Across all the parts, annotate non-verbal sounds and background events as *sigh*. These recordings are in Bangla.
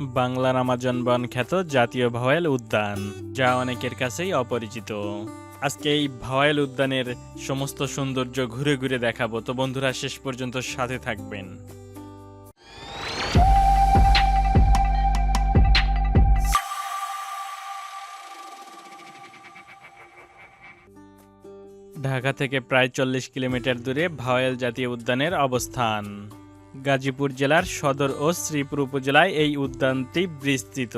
বাংলার আমাজন বন খ্যাত জাতীয় ভাওয়াল উদ্যান, যা অনেকের কাছেই অপরিচিত। আজকে এই ভাওয়াল উদ্যানের সমস্ত সৌন্দর্য ঘুরে ঘুরে দেখাবো, তো বন্ধুরা শেষ পর্যন্ত সাথে থাকবেন। ঢাকা থেকে প্রায় চল্লিশ কিলোমিটার দূরে ভাওয়াল জাতীয় উদ্যানের অবস্থান। গাজীপুর জেলার সদর ও শ্রীপুর উপজেলায় এই উদ্যানটি বিস্তৃত।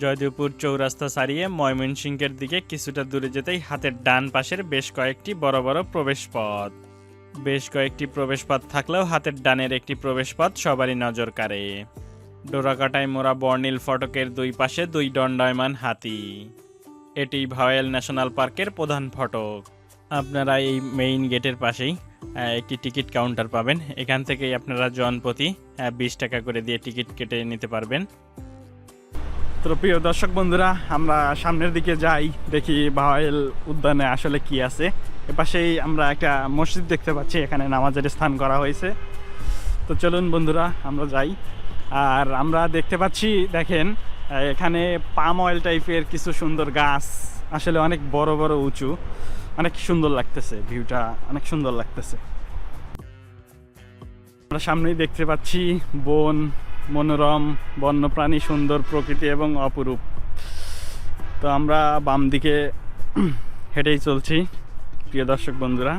জয়দেবপুর চৌরাস্তা ছাড়িয়ে ময়মনসিংহের দিকে কিছুটা দূরে যেতেই হাতের ডান পাশের বেশ কয়েকটি বড় বড় প্রবেশপথ। বেশ কয়েকটি প্রবেশপথ থাকলেও হাতের ডানের একটি প্রবেশপথ সবারই নজর কাড়ে। ডোরাকাটায় মোড়া বর্ণিল ফটকের দুই পাশে দুই দণ্ডায়মান হাতি। এটি ভাওয়াল ন্যাশনাল পার্কের প্রধান ফটক। আপনারা এই মেইন গেটের পাশেই একটি টিকিট কাউন্টার পাবেন। এখান থেকেই আপনারা জনপ্রতি বিশ টাকা করে দিয়ে টিকিট কেটে নিতে পারবেন। তো প্রিয় দর্শক বন্ধুরা, আমরা সামনের দিকে যাই, দেখি ভাওয়াইল উদ্যানে আসলে কি আছে। এপাশেই আমরা একটা মসজিদ দেখতে পাচ্ছি, এখানে নামাজের স্থান করা হয়েছে। তো চলুন বন্ধুরা, আমরা যাই। আর আমরা দেখতে পাচ্ছি, দেখেন এখানে পাম অয়েল টাইপের কিছু সুন্দর গাছ, আসলে অনেক বড় বড় উঁচু। অনেক সুন্দর লাগতেছে ভিউটা অনেক সুন্দর লাগতেছে। আমরা সামনেই দেখতে পাচ্ছি বন, মনোরম, বন্যপ্রাণী, সুন্দর প্রকৃতি এবং অপরূপ। তো আমরা বাম দিকে *clears throat* হেঁটেই চলছি, প্রিয় দর্শক বন্ধুরা।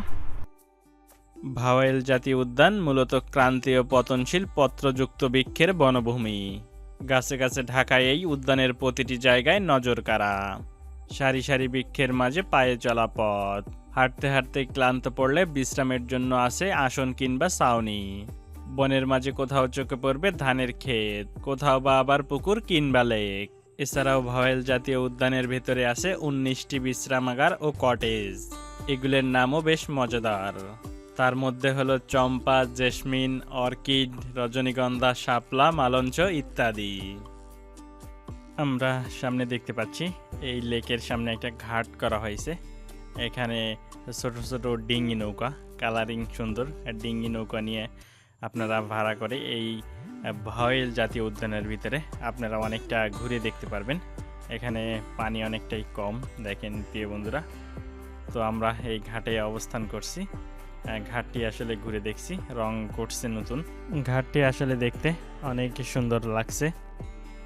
ভাওয়াল জাতীয় উদ্যান মূলত ক্রান্তীয় পতনশীল পত্রযুক্ত বৃক্ষের বনভূমি। গাছে গাছে ঢাকায় এই উদ্যানের প্রতিটি জায়গায় নজর কাড়া। সারি সারি বৃক্ষের মাঝে পায়ে চলা পথ। হাঁটতে হাঁটতে ক্লান্ত পড়লে বিশ্রামের জন্য আসে আসন কিংবা ছাউনি। বনের মাঝে কোথাও চোখে পড়বে ধানের ক্ষেত, কোথাও বা আবার পুকুর কিংবা লেক। এছাড়াও ভাওয়াল জাতীয় উদ্যানের ভেতরে আছে উনিশটি বিশ্রামাগার ও কটেজ। এগুলোর নামও বেশ মজাদার। তার মধ্যে হলো চম্পা, জেসমিন, অর্কিড, রজনীগন্ধা, শাপলা, মালঞ্চ ইত্যাদি। আমরা সামনে দেখতে পাচ্ছি, এই লেকের সামনে একটা ঘাট করা হয়েছে। এখানে ছোট ছোট ডিঙ্গি নৌকা, কালারিং সুন্দর। ডিঙ্গি নৌকা নিয়ে আপনারা ভাড়া করে এই ভয়েল জাতীয় উদ্যানের ভিতরে আপনারা অনেকটা ঘুরে দেখতে পারবেন। এখানে পানি অনেকটাই কম, দেখেন প্রিয় বন্ধুরা। তো আমরা এই ঘাটে অবস্থান করছি। ঘাটটি আসলে ঘুরে দেখছি, রং করছে নতুন। ঘাটটি আসলে দেখতে অনেক সুন্দর লাগছে।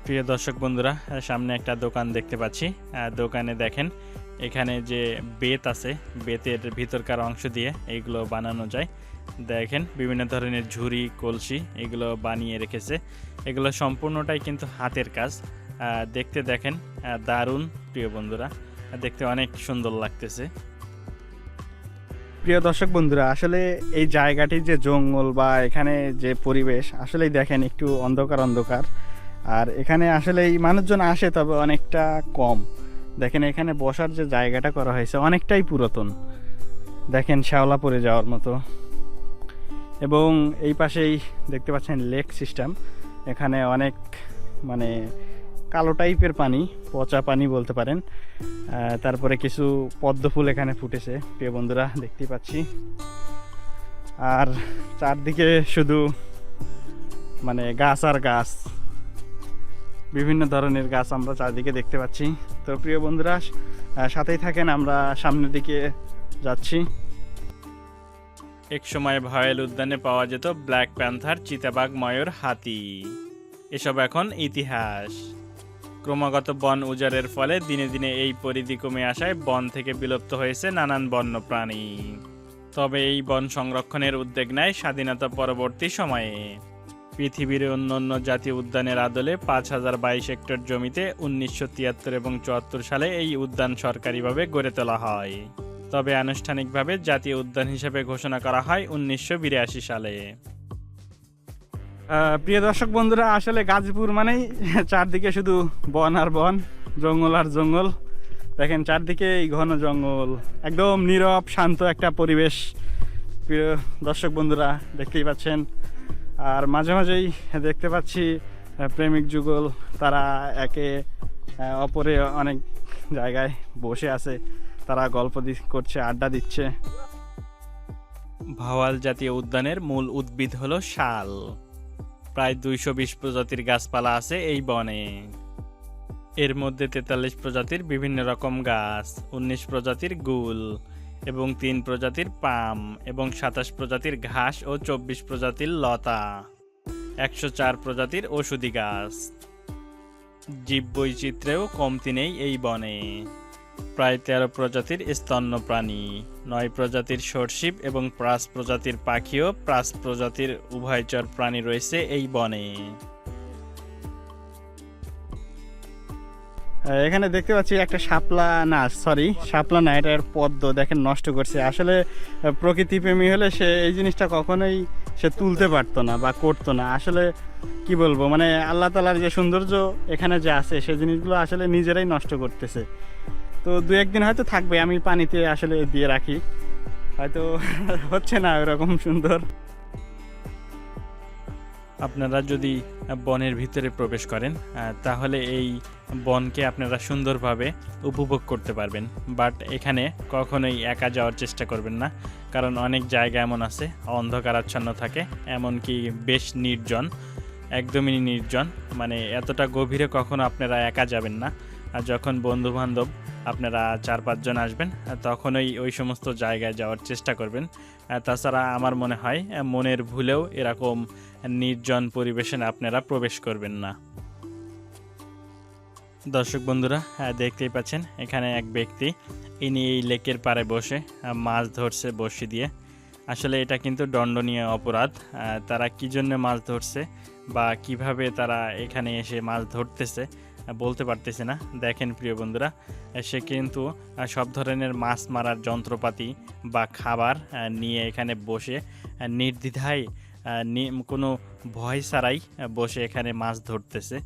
প্রিয় দর্শক বন্ধুরা সামনে একটা দোকান দেখতে পাচ্ছি। দোকানে দেখেন, এখানে যে বেত আছে, বেতের ভিতরকার অংশ দিয়ে এইগুলো বানানো যায়। দেখেন, বিভিন্ন ধরনের ঝুড়ি, কলসি এগুলো বানিয়ে রেখেছে। এগুলো সম্পূর্ণটাই কিন্তু হাতের কাজ। দেখতে দেখেন দারুণ, প্রিয় বন্ধুরা দেখতে অনেক সুন্দর লাগতেছে। প্রিয় দর্শক বন্ধুরা, আসলে এই জায়গাটি যে জঙ্গল বা এখানে যে পরিবেশ, আসলেই দেখেন একটু অন্ধকার অন্ধকার। আর এখানে আসলে এই মানুষজন আসে, তবে অনেকটা কম। দেখেন এখানে বসার যে জায়গাটা করা হয়েছে অনেকটাই পুরাতন। দেখেন শ্যাওলা পড়ে যাওয়ার মতো। এবং এই পাশেই দেখতে পাচ্ছেন লেক সিস্টেম। এখানে অনেক মানে কালো টাইপের পানি, পচা পানি বলতে পারেন। তারপরে কিছু পদ্ম ফুল এখানে ফুটেছে। প্রিয় বন্ধুরা, দেখতেই পাচ্ছি। আর চারদিকে শুধু মানে গাছ আর গাছ। বিভিন্ন ধরনের গাছ আমরা চারদিকে দেখতে পাচ্ছি। তো প্রিয় বন্ধুরা সাথেই থাকেন, আমরা সামনের দিকে যাচ্ছি। এক সময় ভয়েল উদ্যানে পাওয়া যেত ব্ল্যাক প্যান্থার, চিতাবাঘ, ময়ূর, হাতি। এসব এখন ইতিহাস। ক্রমাগত বন উজাড়ের ফলে দিনে দিনে এই পরিধি কমে আসায় বন থেকে বিলুপ্ত হয়েছে নানান বন্য প্রাণী তবে এই বন সংরক্ষণের উদ্যোগ নেয় স্বাধীনতা পরবর্তী সময়ে। পৃথিবীর অন্যান্য জাতীয় উদ্যানের আদলে পাঁচ হাজার বাইশ হেক্টর জমিতে উনিশশো তিয়াত্তর এবং চুয়াত্তর সালে এই উদ্যান সরকারিভাবে গড়ে তোলা হয়। তবে আনুষ্ঠানিকভাবে জাতীয় উদ্যান হিসেবে ঘোষণা করা হয় উনিশশো বিরাশি সালে। প্রিয় দর্শক বন্ধুরা, আসলে গাজীপুর মানেই চারদিকে শুধু বন আর বন, জঙ্গল আর জঙ্গল। দেখেন, চারদিকে এই ঘন জঙ্গল, একদম নীরব, শান্ত একটা পরিবেশ। প্রিয় দর্শক বন্ধুরা, দেখতেই পাচ্ছেন আর মাঝে মাঝেই দেখতে পাচ্ছি প্রেমিক যুগল তারা একে অপরে অনেক জায়গায় বসে আছে। তারা গল্প করছে, আড্ডা দিচ্ছে। ভাওয়াল জাতীয় উদ্যানের মূল উদ্ভিদ হলো শাল। প্রায় দুইশো বিশ প্রজাতির গাছপালা আছে এই বনে। এর মধ্যে তেতাল্লিশ প্রজাতির বিভিন্ন রকম গাছ, উনিশ প্রজাতির গুল এবং তিন প্রজাতির পাম এবং সাতাশ প্রজাতির ঘাস ও চব্বিশ প্রজাতির লতা। একশো চার প্রজাতির ওষুধি গাছ। জীব বৈচিত্র্যেও কমতি নেই এই বনে। প্রায় তেরো প্রজাতির স্তন্য প্রাণী নয় প্রজাতির সরীসৃপ এবং প্রাস প্রজাতির পাখিও প্রাস প্রজাতির উভয়চর প্রাণী রয়েছে এই বনে। এখানে দেখতে পাচ্ছি একটা শাপলা না সরি শাপলা না এটার পদ্ম দেখেন নষ্ট করছে। আসলে আহ, প্রকৃতিপ্রেমী হলে সে এই জিনিসটা কখনোই সে তুলতে পারতো না বা করতো না। আসলে কি বলব মানে আল্লাহ তালার যে সৌন্দর্য এখানে যে আছে সে জিনিসগুলো আসলে নিজেরাই নষ্ট করতেছে। তো দু একদিন হয়তো থাকবে আমি পানিতে আসলে দিয়ে রাখি। হয়তো *laughs* হচ্ছে না ওরকম সুন্দর। আপনারা যদি বনের ভিতরে প্রবেশ করেন তাহলে এই বনকে আপনারা সুন্দরভাবে উপভোগ করতে পারবেন। বাট এখানে কখনোই একা যাওয়ার চেষ্টা করবেন না, কারণ অনেক জায়গা এমন আছে, অন্ধকারাচ্ছন্ন থাকে, এমনকি বেশ নির্জন, একদমই নির্জন। মানে এতটা গভীরে কখনো আপনারা একা যাবেন না। আর যখন বন্ধু বান্ধব আপনারা চার পাঁচজন আসবেন আহ, তখনই ওই সমস্ত জায়গায় যাওয়ার চেষ্টা করবেন। তাছাড়া আমার মনে হয় মনের ভুলেও এরকম নির্জন পরিবেশে আপনারা প্রবেশ করবেন না। দর্শক বন্ধুরা দেখতেই পাচ্ছেন এখানে এক ব্যক্তি ইনি এই লেকের পাড়ে বসে মাছ ধরছে বসি দিয়ে। আসলে এটা কিন্তু দণ্ডনীয় অপরাধ তারা কি জন্য মাছ ধরছে বা কীভাবে তারা এখানে এসে মাছ ধরতেছে বলতে পারতেছে না। দেখেন প্রিয় বন্ধুরা, সে কিন্তু সব ধরনের মাছ মারার যন্ত্রপাতি বা খাবার নিয়ে এখানে বসে নির্দ্বিধায় কোনো ভয় ছাড়াই বসে এখানে মাছ ধরতেছে।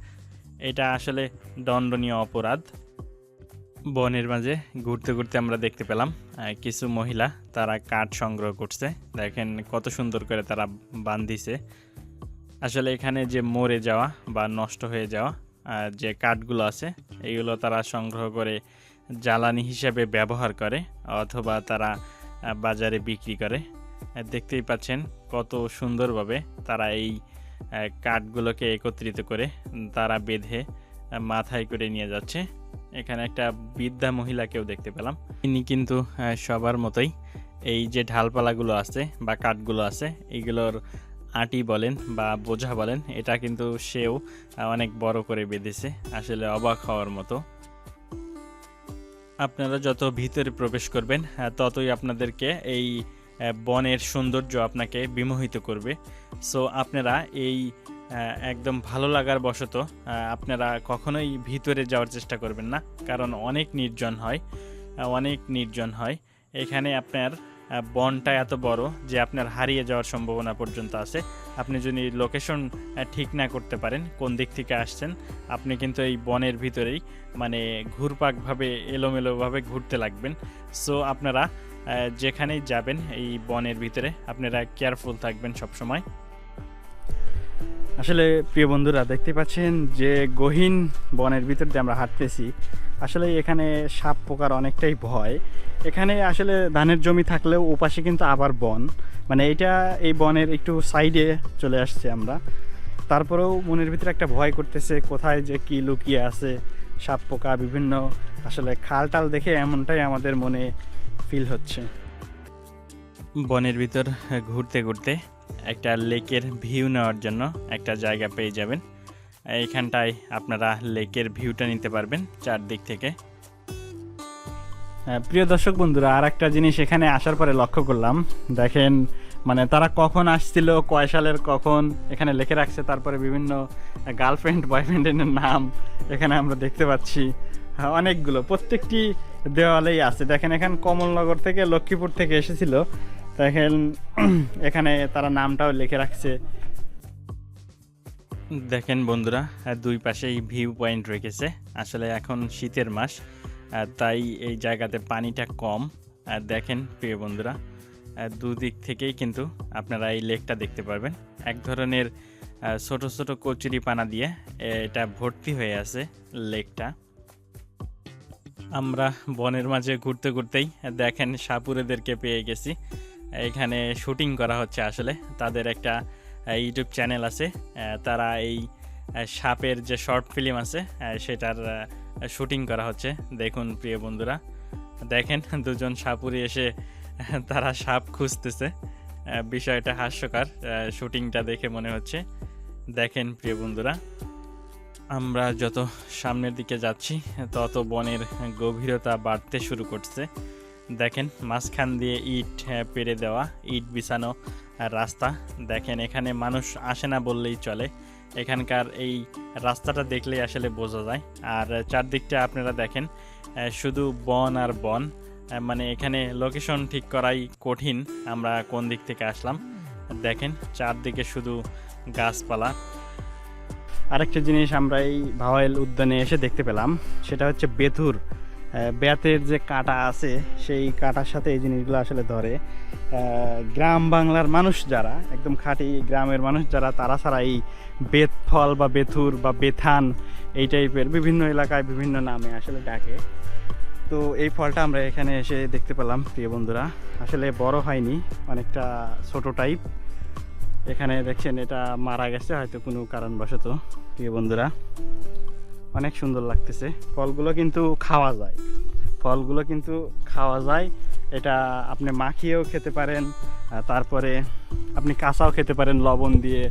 এটা আসলে দণ্ডনীয় অপরাধ। বনের মাঝে ঘুরতে ঘুরতে আমরা দেখতে পেলাম কিছু মহিলা তারা কাঠ সংগ্রহ করছে। দেখেন কত সুন্দর করে তারা বান্ধিছে। আসলে এখানে যে মরে যাওয়া বা নষ্ট হয়ে যাওয়া যে কাঠগুলো আছে এইগুলো তারা সংগ্রহ করে জ্বালানি হিসেবে ব্যবহার করে অথবা তারা বাজারে বিক্রি করে। দেখতেই পাচ্ছেন কত সুন্দরভাবে তারা এই কাঠগুলোকে একত্রিত করে তারা বেঁধে মাথায় করে নিয়ে যাচ্ছে। এখানে একটা বৃদ্ধা মহিলাকেও দেখতে পেলাম। তিনি কিন্তু সবার মতোই এই যে ঢালপালাগুলো আছে বা কাঠগুলো আছে এইগুলোর আটি বলেন বা বোঝা বলেন, এটা কিন্তু সেও অনেক বড় করে বেঁধেছে। আসলে অবাক হওয়ার মতো। আপনারা যত ভিতরে প্রবেশ করবেন ততই আপনাদেরকে এই বনের সৌন্দর্য আপনাকে বিমোহিত করবে। সো আপনারা এই একদম ভালো লাগার বশত আপনারা কখনোই ভিতরে যাওয়ার চেষ্টা করবেন না, কারণ অনেক নির্জন হয়, অনেক নির্জন হয়। এখানে আপনার বনটা এত বড় যে আপনার হারিয়ে যাওয়ার সম্ভাবনা পর্যন্ত আছে। আপনি যদি লোকেশন ঠিক না করতে পারেন, কোন দিক থেকে আসছেন, আপনি কিন্তু এই বনের ভিতরেই মানে ঘুরপাকভাবে, এলোমেলোভাবে ঘুরতে লাগবেন। সো আপনারা যেখানেই যাবেন এই বনের ভিতরে, আপনারা কেয়ারফুল থাকবেন সবসময়। আসলে প্রিয় বন্ধুরা, দেখতে পাচ্ছেন যে গহীন বনের ভিতর দিয়ে আমরা হাঁটতেছি। আসলে এখানে সাপ পোকার অনেকটাই ভয়। এখানে আসলে ধানের জমি থাকলেও ওপাশে কিন্তু আবার বন। মানে এটা এই বনের একটু সাইডে চলে আসছে আমরা। তারপরেও মনের ভিতরে একটা ভয় করতেছে, কোথায় যে কি লুকিয়ে আছে সাপ পোকা, বিভিন্ন আসলে খাল টাল দেখে এমনটাই আমাদের মনে ফিল হচ্ছে। বনের ভিতর ঘুরতে ঘুরতে একটা লেকের ভিউ নেওয়ার জন্য একটা জায়গা পেয়ে যাবেন। এইখানটায় আপনারা লেকের ভিউটা নিতে পারবেন চারদিক থেকে। প্রিয় দর্শক বন্ধুরা আর একটা জিনিস এখানে আসার পরে লক্ষ্য করলাম। দেখেন মানে তারা কখন আসছিল কয় সালের কখন এখানে লেখে রাখছে তারপরে বিভিন্ন গার্লফ্রেন্ড বয়ফ্রেন্ডের নাম এখানে আমরা দেখতে পাচ্ছি। হ্যাঁ, অনেকগুলো প্রত্যেকটি দেওয়ালেই আছে। দেখেন এখানে কমলনগর থেকে লক্ষ্মীপুর থেকে এসেছিল। দেখেন *clears throat* এখানে তারা নামটাও লিখে রাখছে। দেখেন বন্ধুরা দুই পাশেই ভিউ পয়েন্ট রেখেছে। আসলে এখন শীতের মাস তাই এই জায়গাতে পানিটা কম। আর দেখেন প্রিয় বন্ধুরা দুদিক থেকেই কিন্তু আপনারা এই লেকটা দেখতে পারবেন। এক ধরনের ছোট ছোট কচুরি পানা দিয়ে এটা ভর্তি হয়ে আছে লেকটা। আমরা বনের মাঝে ঘুরতে ঘুরতেই দেখেন সাপুরেদেরকে পেয়ে গেছি। এখানে শুটিং করা হচ্ছে আসলে, তাদের একটা ইউটিউব চ্যানেল আছে। তারা এই সাপের যে শর্ট ফিল্ম আছে সেটার শুটিং করা হচ্ছে। দেখুন প্রিয় বন্ধুরা। দেখেন, দুজন সাপুরি এসে, *laughs* তারা সাপ খুঁজতেছে। বিষয়টা হাস্যকর শুটিংটা দেখে মনে হচ্ছে। দেখেন প্রিয় বন্ধুরা, আমরা যত সামনের দিকে যাচ্ছি, তত বনের গভীরতা বাড়তে শুরু করছে। দেখেন, মাঝখান দিয়ে ইট পেরে দেওয়া, ইট বিছানো রাস্তা। দেখেন, এখানে মানুষ আসে না বললেই চলে। এখানকার এই রাস্তাটা দেখলেই আসলে বোঝা যায়। আর চারদিকটা আপনারা দেখেন শুধু বন আর বন। মানে এখানে লোকেশন ঠিক করাই কঠিন। আমরা কোন দিক থেকে আসলাম? দেখেন, চারদিকে শুধু গাছপালা। আরেকটা জিনিস আমরা এই ভাওয়াইল উদ্যানে এসে দেখতে পেলাম, সেটা হচ্ছে বেথুর। বেতের যে কাঁটা আছে, সেই কাঁটার সাথে এই জিনিসগুলো আসলে ধরে। গ্রাম বাংলার মানুষ যারা, একদম খাঁটি গ্রামের মানুষ যারা, তারা ছাড়া এই বেত ফল বা বেথুর বা বেথান এই টাইপের বিভিন্ন এলাকায় বিভিন্ন নামে আসলে ডাকে। তো এই ফলটা আমরা এখানে এসে দেখতে পেলাম, প্রিয় বন্ধুরা। আসলে বড় হয়নি, অনেকটা ছোট টাইপ এখানে দেখছেন, এটা মারা গেছে, হয়তো কোনো কারণবশত, প্রিয় বন্ধুরা। অনেক সুন্দর লাগতেছে। ফলগুলো কিন্তু খাওয়া যায়। ফলগুলো কিন্তু খাওয়া যায়। এটা আপনি মাখিয়েও খেতে পারেন তারপরে আপনি কাঁচাও খেতে পারেন লবণ দিয়ে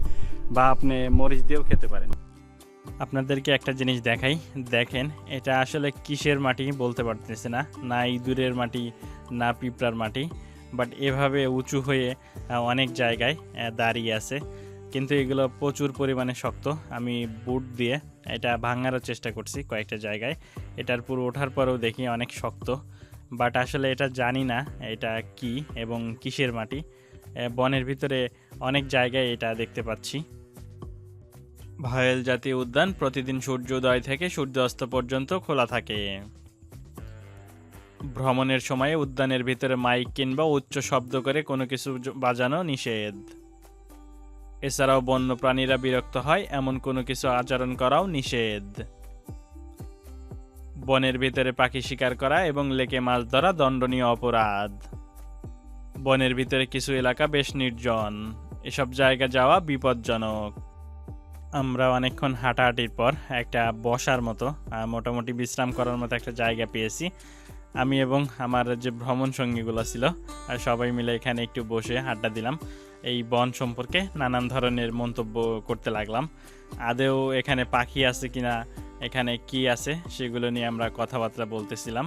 বা আপনি মরিচ দিয়েও খেতে পারেন। আপনাদেরকে একটা জিনিস দেখাই। দেখেন, এটা আসলে কিসের মাটি বলতে পারতেছে না। না ইঁদুরের মাটি, না পিঁপড়ার মাটি। বাট এভাবে উঁচু হয়ে অনেক জায়গায় দাঁড়িয়ে আছে। কিন্তু এগুলো প্রচুর পরিমাণে শক্ত। আমি বুট দিয়ে এটা ভাঙারও চেষ্টা করছি কয়েকটা জায়গায়। এটার পুরো ওঠার পরেও দেখি অনেক শক্ত। বাট আসলে এটা জানি না এটা কি এবং কিসের মাটি। বনের ভিতরে অনেক জায়গায় এটা দেখতে পাচ্ছি। ভায়েল জাতীয় উদ্যান প্রতিদিন সূর্যোদয় থেকে সূর্যাস্ত পর্যন্ত খোলা থাকে। ভ্রমণের সময় উদ্যানের ভিতরে মাইক কিংবা উচ্চ শব্দ করে কোনো কিছু বাজানো নিষেধ। এছাড়াও বন্য প্রাণীরা বিরক্ত হয়, এমন কোনো কিছু আচরণ করাও নিষেধ। বনের ভিতরে পাখি শিকার করা এবং লেকে মাছ ধরা দণ্ডনীয় অপরাধ। বনের ভিতরে কিছু এলাকা বেশ নির্জন, এসব জায়গা যাওয়া বিপজ্জনক। আমরা অনেকক্ষণ হাঁটাহাঁটির পর একটা বসার মতো মোটামুটি বিশ্রাম করার মতো একটা জায়গা পেয়েছি। আমি এবং আমার যে ভ্রমণ সঙ্গীগুলো ছিল সবাই মিলে এখানে একটু বসে আড্ডা দিলাম। এই বন সম্পর্কে নানান ধরনের মন্তব্য করতে লাগলাম। আদেও এখানে পাখি আছে কিনা, এখানে কি আছে, সেগুলো নিয়ে আমরা কথাবার্তা বলতেছিলাম।